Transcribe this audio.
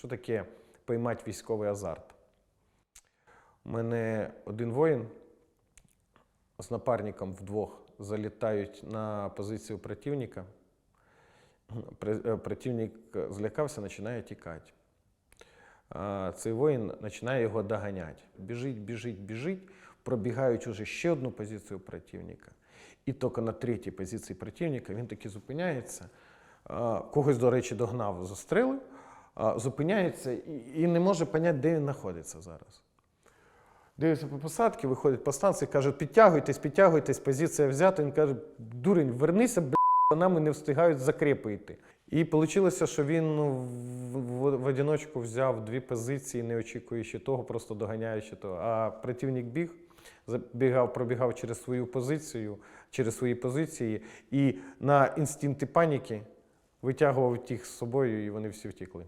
Що таке поймати військовий азарт? У мене один воїн з напарником вдвох залітають на позицію противника. Е, Противник злякався, починає тікати. Цей воїн починає його доганяти. Біжить, біжить, біжить, пробігаючи вже ще одну позицію противника. І тільки на третій позиції противника він таки зупиняється. Когось, до речі, догнав, застрелив, зупиняється і, не може зрозуміти, де він знаходиться зараз. Дивиться по посадці, виходить по станції, каже, підтягуйтесь, підтягуйтесь, позиція взята. Він каже, дурень, вернися, б**, нами не встигають закрепи йти. І вийшло, що він ну, в, в одиночку взяв дві позиції, не очікуючи того, просто доганяючи того. А противник біг, забігав, пробігав через свою позицію, через свої позиції, і на інстинкти паніки витягував тих з собою, і вони всі втекли.